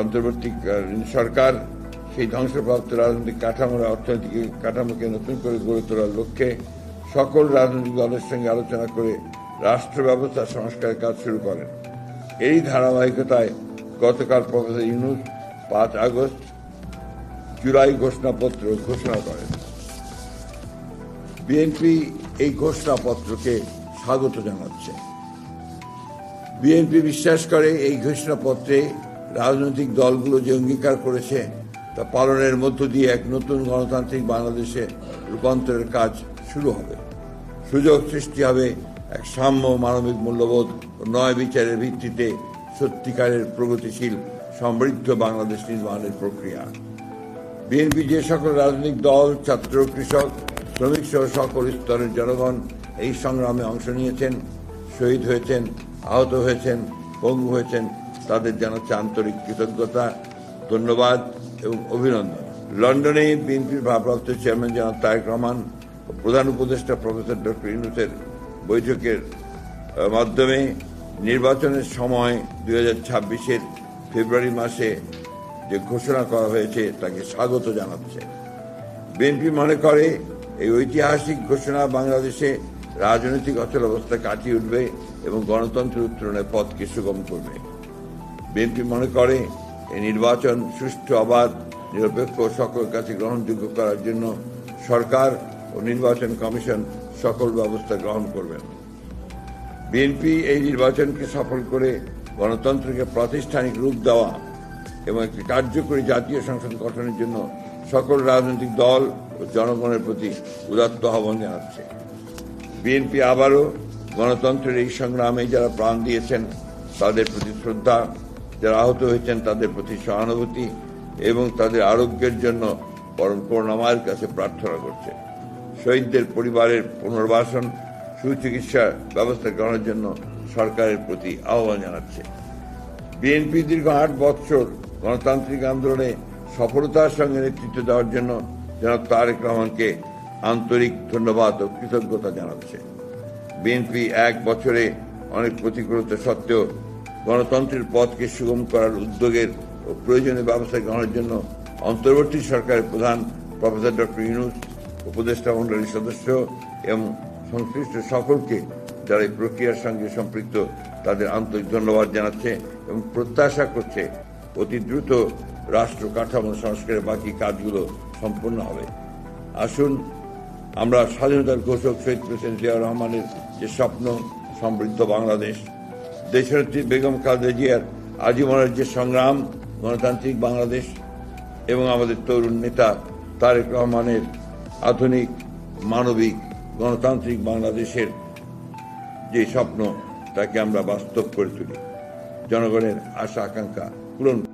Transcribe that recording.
অন্তর্বর্তীকালীন সরকার সেই ধ্বংসপ্রাপ্ত রাজনৈতিক কাঠামোর অর্থনৈতিক কাঠামোকে নতুন করে গড়ে তোলার লক্ষ্যে সকল রাজনৈতিক দলের সঙ্গে আলোচনা করে রাষ্ট্র ব্যবস্থা সংস্কারের কাজ শুরু করেন। এই ধারাবাহিকতায় গতকাল প্রফেসর ইউনুস পাঁচ আগস্ট জুলাই ঘোষণাপত্র ঘোষণা করেন। বিএনপি এই ঘোষণাপত্রকে স্বাগত জানাচ্ছে। বিএনপি বিশ্বাস করে এই ঘোষণাপত্রে রাজনৈতিক দলগুলো যে অঙ্গীকার করেছে, তা পালনের মধ্য দিয়ে এক নতুন গণতান্ত্রিক বাংলাদেশে রূপান্তরের কাজ শুরু হবে। সুযোগ সৃষ্টি হবে এক সাম্য মানবিক মূল্যবোধ ও নয় বিচারের ভিত্তিতে সত্যিকারের প্রগতিশীল, সমৃদ্ধ বাংলাদেশ নির্মাণের প্রক্রিয়া। বিএনপি যে সকল রাজনৈতিক দল, ছাত্র, কৃষক, শ্রমিক সহ সকল স্তরের জনগণ এই সংগ্রামে অংশ নিয়েছেন, শহীদ হয়েছেন, আহত হয়েছেন, পঙ্গু হয়েছেন তাদের জানাচ্ছে আন্তরিক কৃতজ্ঞতা, ধন্যবাদ এবং অভিনন্দন। লন্ডনে বিএনপির ভারপ্রাপ্ত চেয়ারম্যান জনাব তারেক রহমান প্রধান উপদেষ্টা প্রফেসর ডক্টর ইউনুসের বৈঠকের মাধ্যমে নির্বাচনের সময় দুই হাজার ছাব্বিশের ফেব্রুয়ারি মাসে যে ঘোষণা করা হয়েছে তাকে স্বাগত জানাচ্ছে। বিএনপি মনে করে এই ঐতিহাসিক ঘোষণা বাংলাদেশে রাজনৈতিক অচলাবস্থা কাটিয়ে উঠবে এবং গণতন্ত্রের উত্তরণের পথকে সুগম করবে। বিএনপি মনে করে এই নির্বাচন সুষ্ঠু অবাধ নিরপেক্ষ সকলের কাছে গ্রহণযোগ্য করার জন্য সরকার ও নির্বাচন কমিশন সকল ব্যবস্থা গ্রহণ করবেন। বিএনপি এই নির্বাচনকে সফল করে গণতন্ত্রকে প্রাতিষ্ঠানিক রূপ দেওয়া এবং একটি কার্যকরী জাতীয় সংসদ গঠনের জন্য সকল রাজনৈতিক দল ও জনগণের প্রতি উদাত্ত আহ্বান জানাচ্ছে। বিএনপি আবারও গণতন্ত্রের এই সংগ্রামে যারা প্রাণ দিয়েছেন, তাদের প্রতি শ্রদ্ধা যারা আহত হয়েছেন তাদের প্রতি সহানুভূতি এবং তাদের আরোগ্যের জন্য পরম করুণাময়ের কাছে প্রার্থনা করছে। শহীদদের পরিবারের পুনর্বাসন, সুচিকিৎসা ব্যবস্থা গ্রহণের জন্য সরকারের প্রতি আহ্বান জানাচ্ছে। বিএনপি দীর্ঘ আট বৎসর গণতান্ত্রিক আন্দোলনে সফলতার সঙ্গে নেতৃত্ব দেওয়ার জন্য জনাব তারেক রহমানকে আন্তরিক ধন্যবাদ ও কৃতজ্ঞতা জানাচ্ছে। বিএনপি এক বছরে অনেক প্রতিকূলতা সত্ত্বেও গণতন্ত্রের পথকে সুগম করার উদ্যোগের ও প্রয়োজনীয় ব্যবস্থা গ্রহণের জন্য অন্তর্বর্তী সরকারের প্রধান প্রফেসর ডক্টর ইউনুস, উপদেষ্টা মন্ডলীর সদস্য এবং সংশ্লিষ্ট সকলকে যারা এই প্রক্রিয়ার সঙ্গে সম্পৃক্ত তাদের আন্তরিক ধন্যবাদ জানাচ্ছে এবং প্রত্যাশা করছে অতি দ্রুত রাষ্ট্র কাঠামো সংস্কারের বাকি কাজগুলো সম্পূর্ণ হবে। আসুন, আমরা স্বাধীনতার ঘোষক শহীদ প্রেসিডেন্ট জিয়া রহমানের যে স্বপ্ন, সমৃদ্ধ বাংলাদেশ দেশনেত্রী বেগম খালেদা জিয়ার আজীবনের যে সংগ্রাম, গণতান্ত্রিক বাংলাদেশ এবং আমাদের তরুণ নেতা তারেক রহমানের আধুনিক মানবিক গণতান্ত্রিক বাংলাদেশের যে স্বপ্ন, তাকে আমরা বাস্তব করে তুলি। জনগণের আশা, আকাঙ্ক্ষা পূরণ